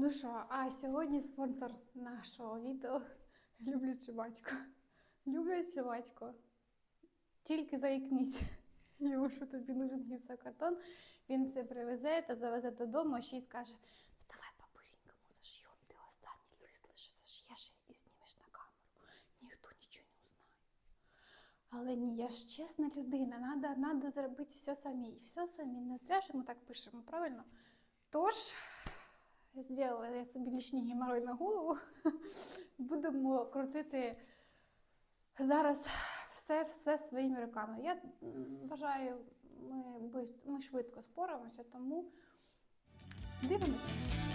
Ну що, а сьогодні спонсор нашого відео люблячий батько. Люблячий батько. Тільки заікніть йому, що тобі нужен гіпсокартон. Він це привезе та завезе додому, а ще й скаже: давай по-быренькому зашьем, ти останній лист лише заш'єш і знімеш на камеру. Ніхто нічого не узнає. Але ні, я ж чесна людина, надо зробити все самі. І все самі. Не зря ж ми так пишемо, правильно? Тож, зробила я собі лічні геморрой на голову. Будемо крутити зараз все, все своїми руками. Я вважаю, ми, ми швидко споримося, тому дивимося.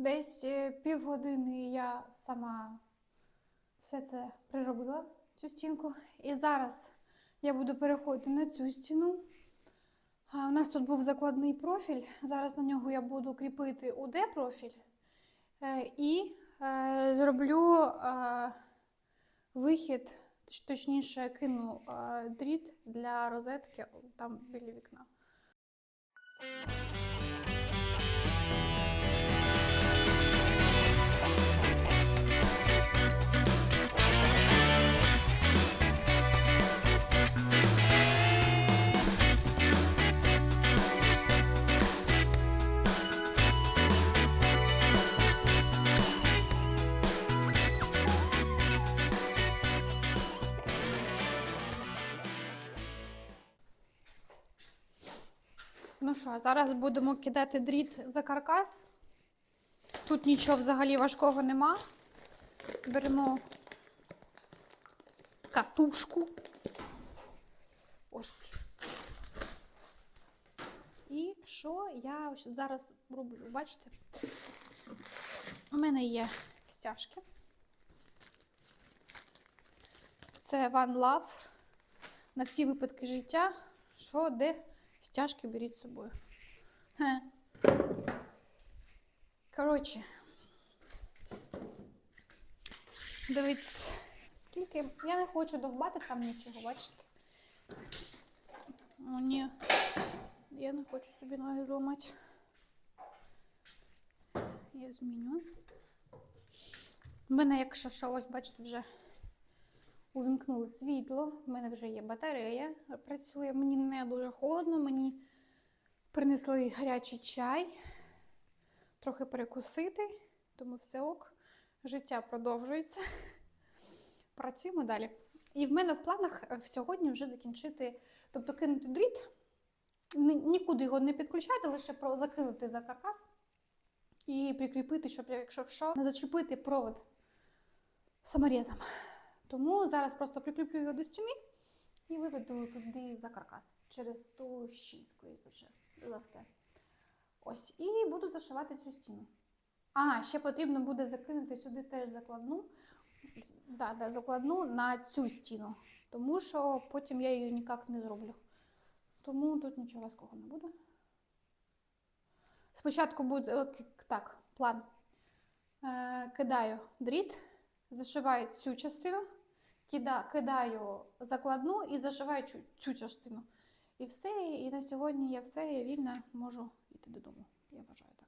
Десь е, півгодини я сама все це приробила, цю стінку. І зараз я буду переходити на цю стіну. У нас тут був закладний профіль. Зараз на нього я буду кріпити УД-профіль. Е, І е, зроблю вихід, точніше, кину дріт для розетки там біля вікна. Що, зараз будемо кидати дріт за каркас. Тут нічого взагалі важкого нема. Беремо катушку. Ось. І що я зараз роблю? Бачите? У мене є стяжки. Це One Love на всі випадки життя. Що, де стяжки беріть з собою. Хе. Коротше. Дивіться, скільки. Я не хочу довбати там нічого, бачите? О, ні. Я не хочу собі ноги зламати. Я зміню. У мене, якщо що, ось, бачите, вже увімкнули світло. У мене вже є батарея, працює. Мені не дуже холодно, мені принесли гарячий чай, трохи перекусити, тому все ок. Життя продовжується. Працюємо далі. І в мене в планах е, сьогодні вже закінчити, тобто кинути дріт, нікуди його не підключати, лише закинути за каркас і прикріпити, щоб, якщо що, не зачепити провод саморізом. Тому зараз просто прикріплю його до стіни і виведу туди за каркас через ту щіль, скоріш за все. Ось, і буду зашивати цю стіну. А, ще потрібно буде закинути сюди теж закладну. Да, да, закладну на цю стіну, тому що потім я її ніяк не зроблю. Тому тут нічого важкого не буде. Спочатку буде так, план. Е, кидаю дріт, зашиваю цю частину, кидаю закладну і зашиваю цю, цю частину. І все, і на сьогодні я все, я вільна, можу йти додому. Я вважаю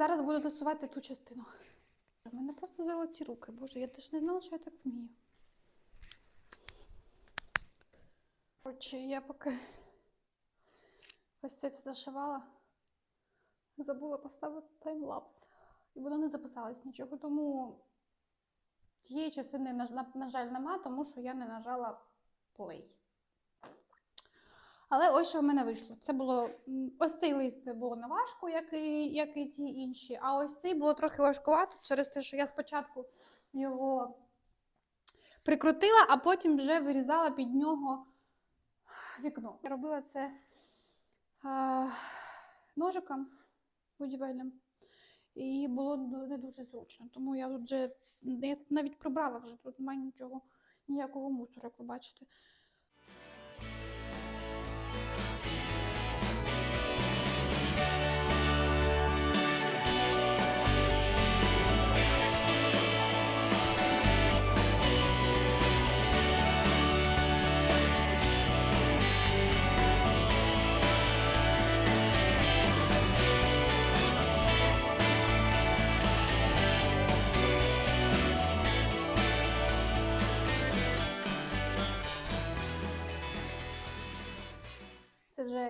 зараз буду зашивати ту частину. У мене просто золоті руки. Боже, я теж не знала, що я так вмію. Коротше, я поки ось це зашивала, забула поставити таймлапс. І воно не записалось нічого, тому тієї частини, на жаль, нема, тому що я не нажала play. Але ось що в мене вийшло. Це було ось цей лист було не важко, як і, як і ті інші. А ось цей було трохи важкувато через те, що я спочатку його прикрутила, а потім вже вирізала під нього вікно. Я робила це а, ножиком будівельним. І було не дуже зручно. Тому я тут вже я навіть прибрала вже, тут немає нічого, ніякого мусору, як ви бачите.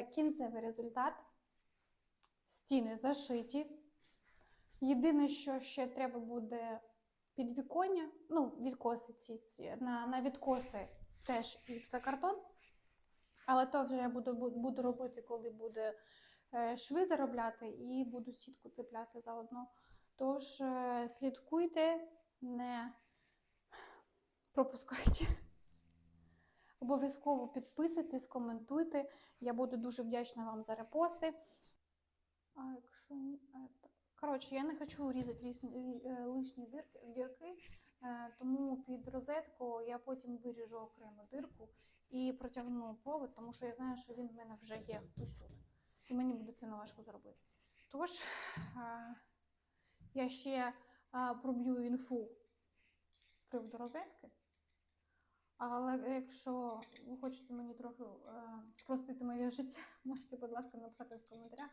Це кінцевий результат. Стіни зашиті. Єдине, що ще треба буде підвіконня, ну, відкоси ці, ці на, на відкоси теж гіпсокартон. Але то вже я буду, буду робити, коли буде е, шви заробляти, і буду сітку цепляти заодно. Тож е, слідкуйте, не пропускайте. Обов'язково підписуйтесь, коментуйте. Я буду дуже вдячна вам за репости. А якщо е. Коротше, я не хочу різати е, лишні дірки, е, тому під розетку я потім виріжу окремо дирку і протягну провод, тому що я знаю, що він в мене вже є ось тут. І мені буде це важко зробити. Тож, я ще проб'ю інфу з приводу розетки. Але якщо ви хочете мені трохи е, спростити моє життя, можете, будь ласка, написати в коментарях,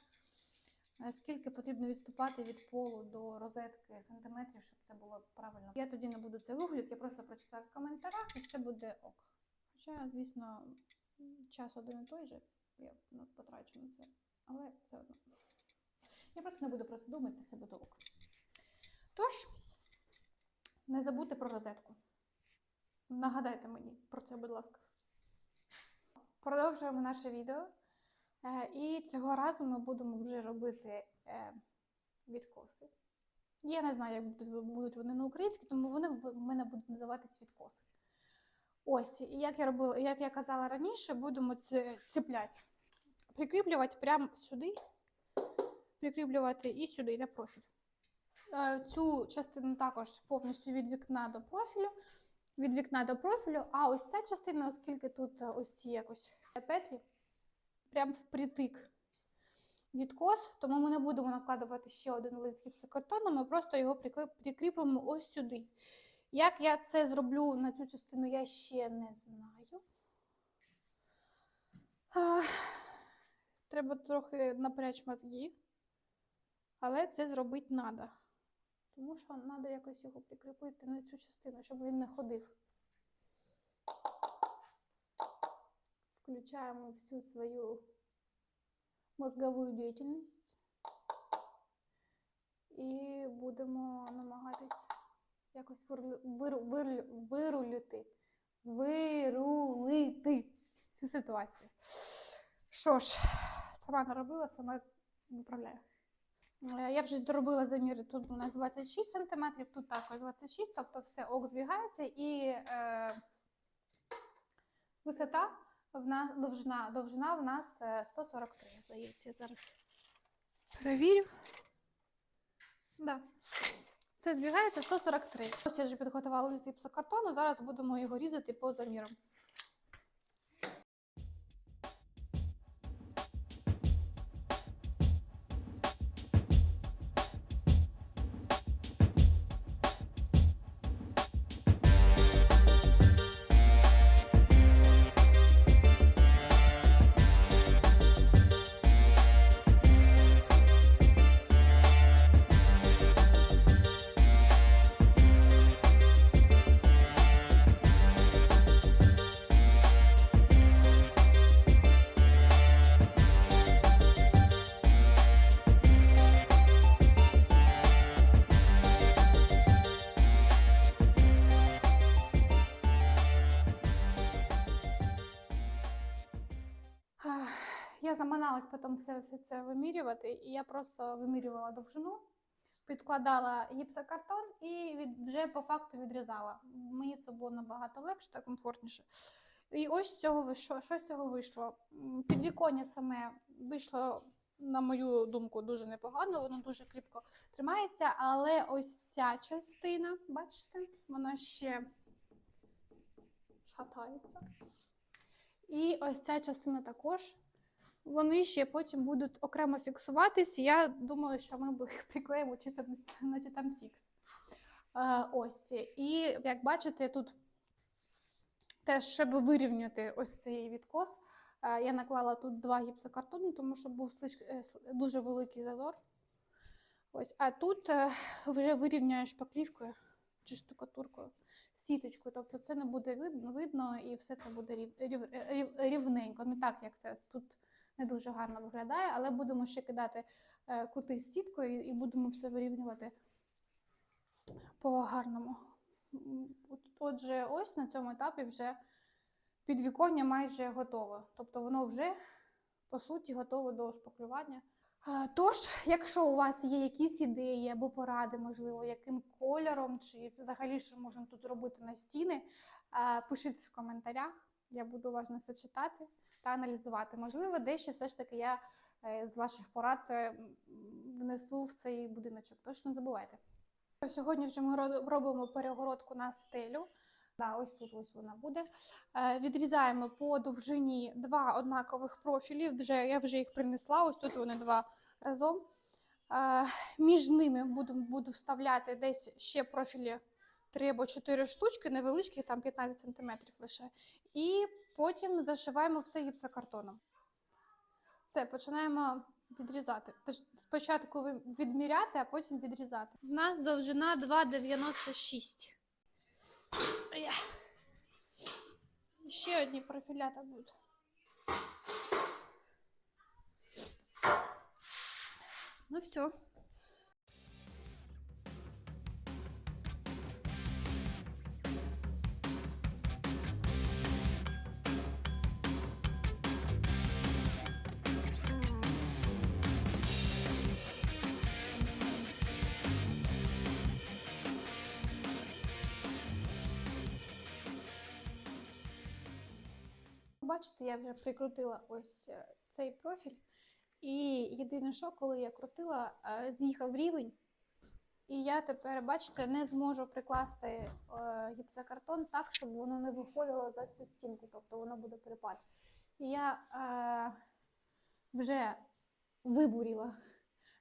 е, скільки потрібно відступати від полу до розетки сантиметрів, щоб це було правильно. Я тоді не буду це вигляд, я просто прочитаю в коментарях і це буде ок. Хоча, звісно, час один і той же, я ну, потрачу на це, але все одно. Я просто не буду про це думати, все буде ок. Тож, не забудьте про розетку. Нагадайте мені про це, будь ласка. Продовжуємо наше відео. Е, І цього разу ми будемо вже робити е, відкоси. Я не знаю, як будуть, вони на українській, тому вони в мене будуть називатись відкоси. Ось, і як я робила, як я казала раніше, будемо це цепляти. Прикріплювати прямо сюди, прикріплювати і сюди на профіль. Е, Цю частину також повністю від вікна до профілю від вікна до профілю, а ось ця частина, оскільки тут е, ось ці якось петлі, прям впритик відкос, тому ми не будемо накладувати ще один лист гіпсокартону, ми просто його прикріпимо ось сюди. Як я це зроблю на цю частину, я ще не знаю. Треба трохи напрячь мозги, але це зробити треба. Тому що треба якось його прикріпити на цю частину, щоб він не ходив. Включаємо всю свою мозгову діяльність і будемо намагатись якось вирулити, вирулити цю ситуацію. Що ж, сама наробила, сама виправляю. Е, Я вже зробила заміри. Тут у нас 26 см, тут також 26 тобто все ок збігається і е, висота в нас, довжина, довжина в нас е, 143, здається. Зараз перевірю. Да. Все збігається 143. Ось я вже підготувала лист гіпсокартону, зараз будемо його різати по замірам. Заманалась потім все, все це вимірювати, і я просто вимірювала довжину, підкладала гіпсокартон і від, вже по факту відрізала. Мені це було набагато легше та комфортніше. І ось з цього вийшло, що з цього вийшло. Підвіконня саме вийшло, на мою думку, дуже непогано, воно дуже кріпко тримається, але ось ця частина, бачите, вона ще шатається. І ось ця частина також. Вони ще потім будуть окремо фіксуватись. Я думаю, що ми їх приклеїмо чисто на- на Titan Fix. Е, Ось. І як бачите, тут теж, щоб вирівняти ось цей відкос, е, я наклала тут два гіпсокартони, тому що був е, дуже великий зазор. Ось, а тут е, вже вирівняєш шпаклівкою чи штукатуркою, сіточкою. Тобто це не буде видно, видно і все це буде рів, рів, рів, рівненько. Не так, як це тут не дуже гарно виглядає, але будемо ще кидати е, кути з сіткою і, будемо все вирівнювати по гарному. Отже, ось на цьому етапі вже підвіконня майже готове. Тобто воно вже, по суті, готове до шпаклювання. Е, Тож, якщо у вас є якісь ідеї або поради, можливо, яким кольором чи взагалі що можна тут робити на стіни, е, пишіть в коментарях. Я буду уважно все читати та аналізувати. Можливо, дещо все ж таки я е, з ваших порад е, внесу в цей будиночок. Тож не забувайте. Сьогодні вже ми робимо перегородку на стелю. Да, ось тут ось вона буде. Е, Відрізаємо по довжині два однакових профілі. Вже, я вже їх принесла. Ось тут вони два разом. Між ними буду, буду вставляти десь ще профілі 3 або 4 штучки, невеличкі, там 15 см лише. І потім зашиваємо все гіпсокартоном. Все, починаємо відрізати. Спочатку відміряти, а потім відрізати. У нас довжина 2,96. Ще одні профілята будуть. Ну все. Бачите, я вже прикрутила ось е, цей профіль. І єдине, що коли я крутила, е, з'їхав рівень. І я тепер, бачите, не зможу прикласти е, гіпсокартон так, щоб воно не виходило за цю стінку, тобто воно буде припад. І я е, вже вибуріла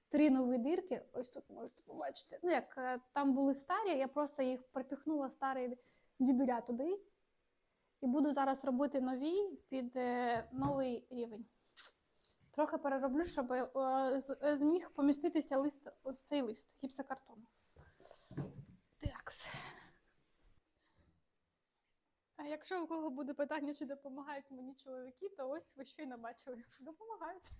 три нові дирки. Ось тут можете побачити. Ну, як е, там були старі, я просто їх припіхнула старий дюбеля туди. І буду зараз робити нові під е, новий рівень. Трохи перероблю, щоб е, е, зміг поміститися лист, ось цей лист гіпсокартону. Такс. А якщо у кого буде питання, чи допомагають мені чоловіки, то ось ви щойно бачили. Допомагають.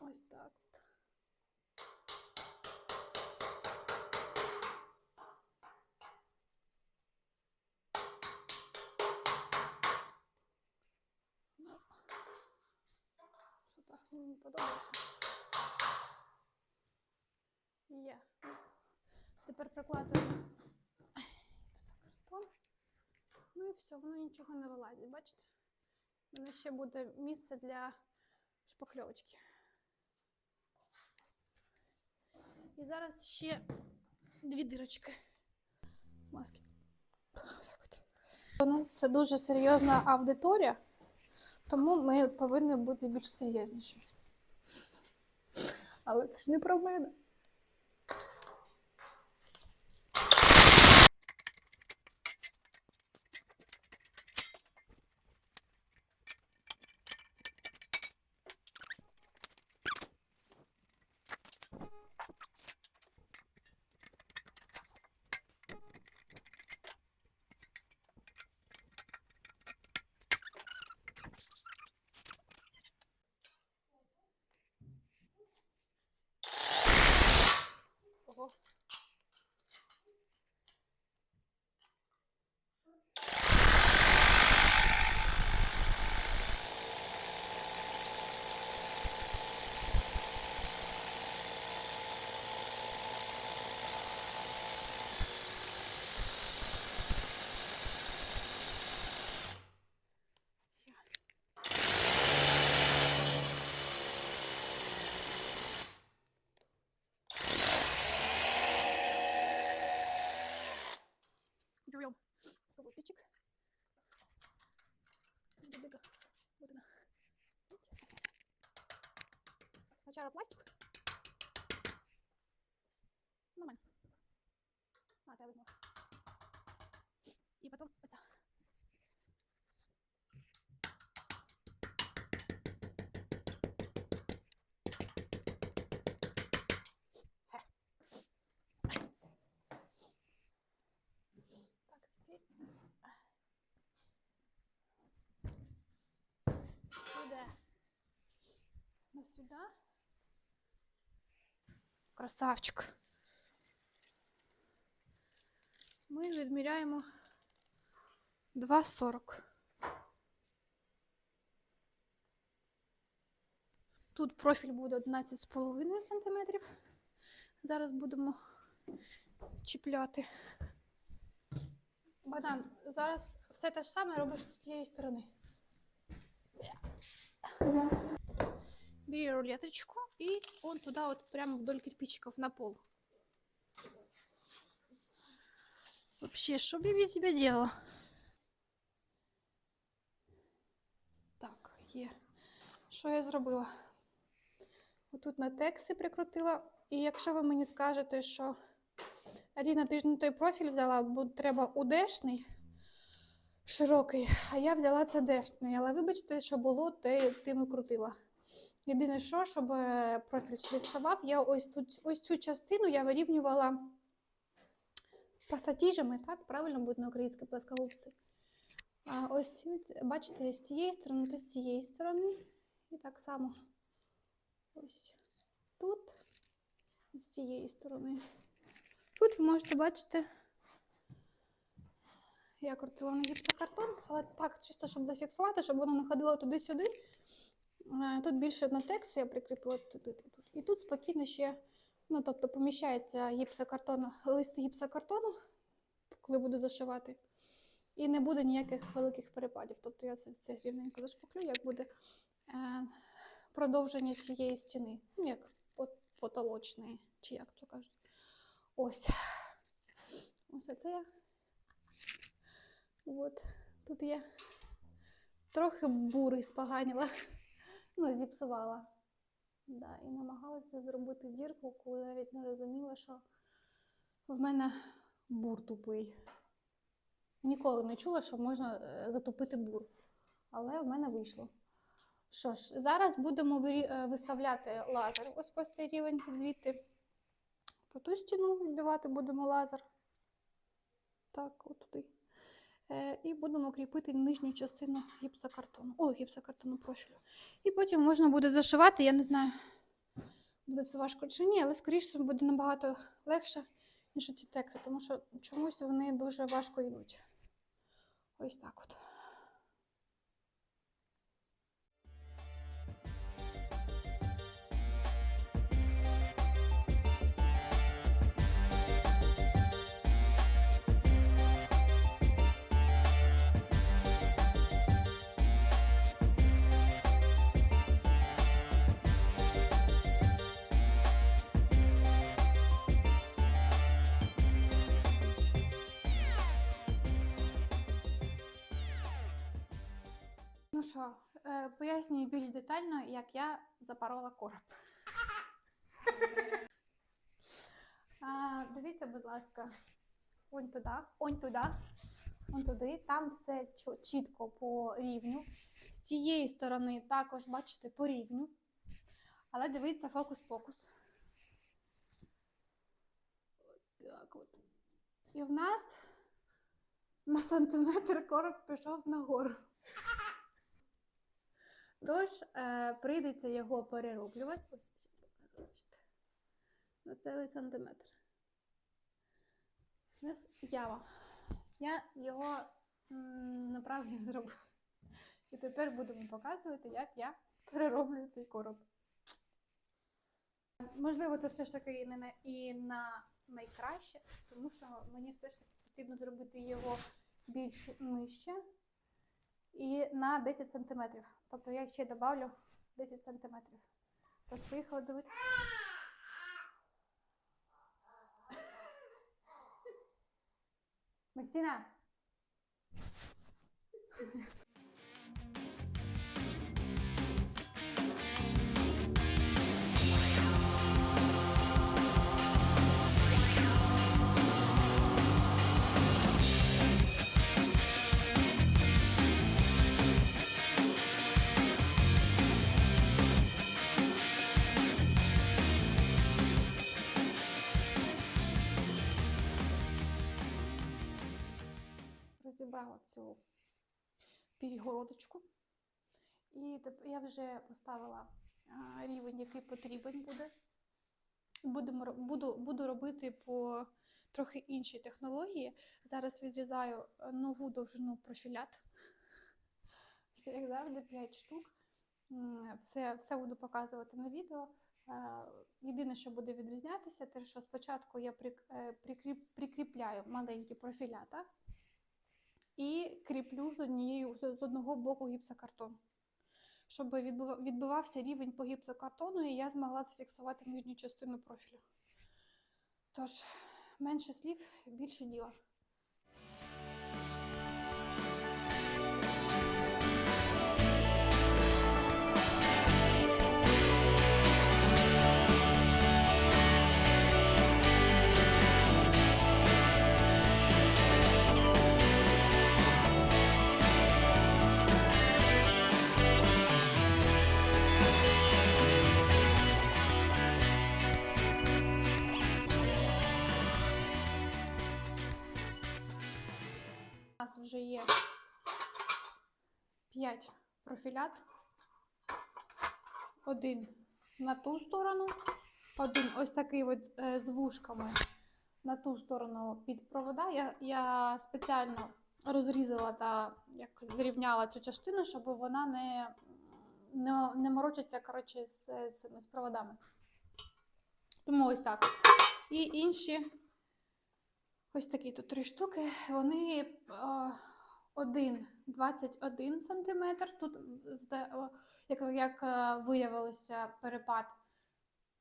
Ось так. Подобається. Є. Тепер прикладуємо картон. Ну і все, воно нічого не вилазить, бачите? У мене ще буде місце для шпакльовочки. І зараз ще дві дирочки. Маски. У нас дуже серйозна аудиторія, тому ми повинні бути більш серйозніші. Але це ж не про мене. Пластик. Нормально. А, треба возьму. И потом это. Сюда. Ну сюда. Красавчик. Ми відміряємо 2,40. Тут профіль буде 11,5 см. Зараз будемо чіпляти. Богдан, зараз все те ж саме робиш з цієї сторони. Бери рулеточку и он туда вот прямо вдоль кирпичиков на пол. Вообще, что бы я без тебя делала? Так, є. Що я зробила? Отут на текси прикрутила. І якщо ви мені скажете, що Аліна, ти ж не той профіль взяла, бо треба удешний, широкий, а я взяла це дешний. Але вибачте, що було, те тим і крутила. Єдине, що, щоб е, профіль собі вставав, я ось тут ось цю частину я вирівнювала пасатіжами, так? Правильно буде на українській плескавці. А ось бачите, з цієї сторони та з цієї сторони. І так само ось тут, з цієї сторони. Тут ви можете бачити, я крутила на гіпсокартон, але так, чисто, щоб зафіксувати, щоб воно не ходило туди-сюди. Тут більше на тексту я прикріпила тут, тут. І тут спокійно ще, ну тобто поміщається гіпсокартон, лист гіпсокартону, коли буду зашивати. І не буде ніяких великих перепадів. Тобто я це, це рівненько зашпаклю, як буде е, продовження цієї стіни. Ну, як пот- потолочної, чи як то кажуть. Ось. Ось це я. От. Тут я трохи бури споганіла. Ну, зіпсувала. Да, і намагалася зробити дірку, коли навіть не розуміла, що в мене бур тупий. Ніколи не чула, що можна е, затупити бур. Але в мене вийшло. Що ж, зараз будемо е, виставляти лазер. Ось по цей рівень звідти. По ту стіну відбивати будемо лазер. Так, от туди. Е, І будемо кріпити нижню частину гіпсокартону. О, гіпсокартону профілю. І потім можна буде зашивати. Я не знаю, буде це важко чи ні, але скоріше буде набагато легше, ніж ці тексти, тому що чомусь вони дуже важко йдуть. Ось так от. Ну що, е, пояснюю більш детально, як я запорола короб. А, дивіться, будь ласка, он туди, он туди, он туди. Там все чітко по рівню. З цієї сторони також, бачите, по рівню. Але дивіться фокус-покус. Так от. І в нас на сантиметр короб пішов нагору. Тож е, прийдеться його перероблювати. Ось ще покажу. На цілий сантиметр. Нас яма. Я його м, неправильно зробила. І тепер будемо показувати, як я перероблюю цей короб. Можливо, це все ж таки і на, і на найкраще, тому що мені все ж таки потрібно зробити його більш нижче і на 10 см. Тобто я ще добавлю 10 см. Тож поїхала дивитися. Мастіна! Перегородочку. І я вже поставила рівень, який потрібен буде. Будемо, буду, буду робити по трохи іншій технології. Зараз відрізаю е, нову довжину профілят. Все, як завжди, 5 штук. Все, все буду показувати на відео. Е, Єдине, що буде відрізнятися, те, що спочатку я е, прикріп- прикріпляю маленькі профілята і кріплю з, однією, з одного боку гіпсокартон. Щоб відбивався рівень по гіпсокартону, і я змогла зафіксувати нижню частину профілю. Тож, менше слів, більше діла. 5 профілят. Один на ту сторону, один ось такий от е, з вушками на ту сторону під провода. Я я спеціально розрізала та як зрівняла цю частину, щоб вона не не, не морочиться коротше, з, з, з проводами. Тому ось так. І інші ось такі тут три штуки, вони. О, один 21 см. Тут, як як е, виявилося, перепад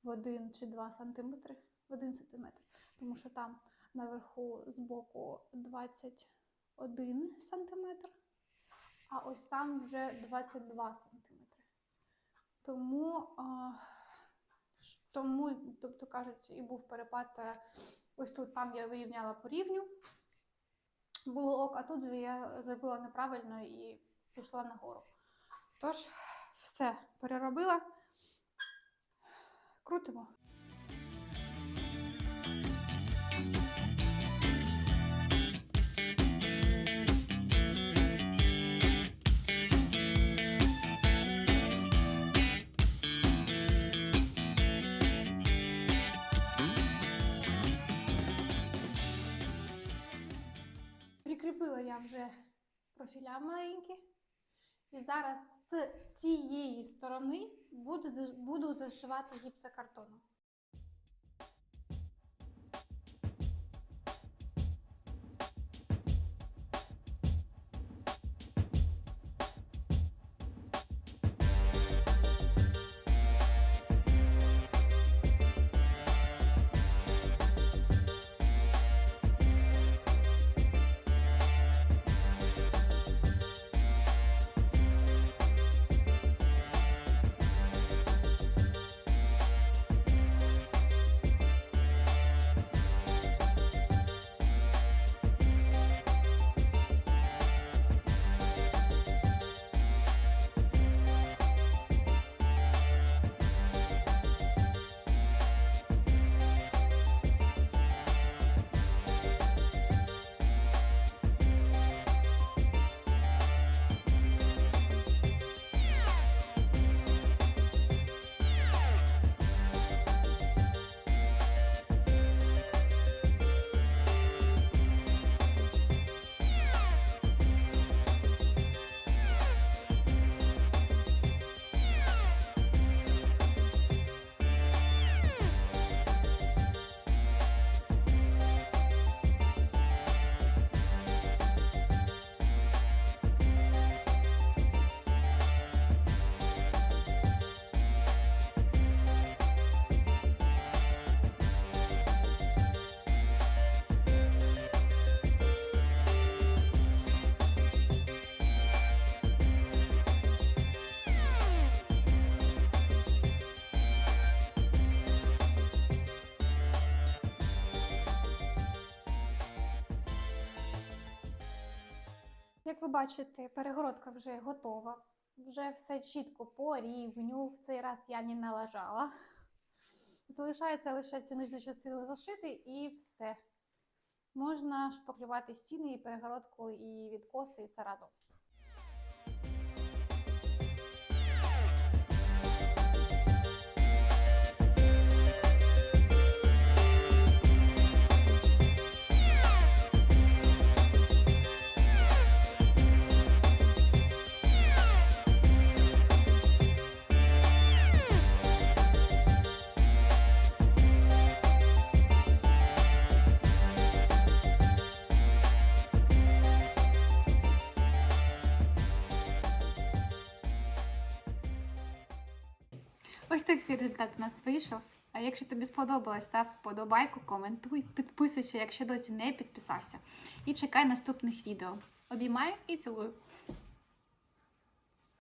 в 1 чи 2 см, в 1 см, тому що там наверху з боку 21 см, а ось там вже 22 см. Тому, тому тобто кажуть, і був перепад, е, ось тут там я вирівняла по рівню. Було ок, а тут же я зробила неправильно і пішла нагору. Тож, все, переробила. Крутимо. Прикріпила я вже профіля маленькі. І зараз з цієї сторони буду, буду зашивати гіпсокартоном. Як ви бачите, перегородка вже готова. Вже все чітко по рівню. В цей раз я не налажала. Залишається лише цю нижню частину зашити і все. Можна шпаклювати стіни і перегородку, і відкоси, і все разом. Такий результат у нас вийшов. А якщо тобі сподобалось, став вподобайку, коментуй, підписуйся, якщо досі не підписався. І чекай наступних відео. Обіймаю і цілую.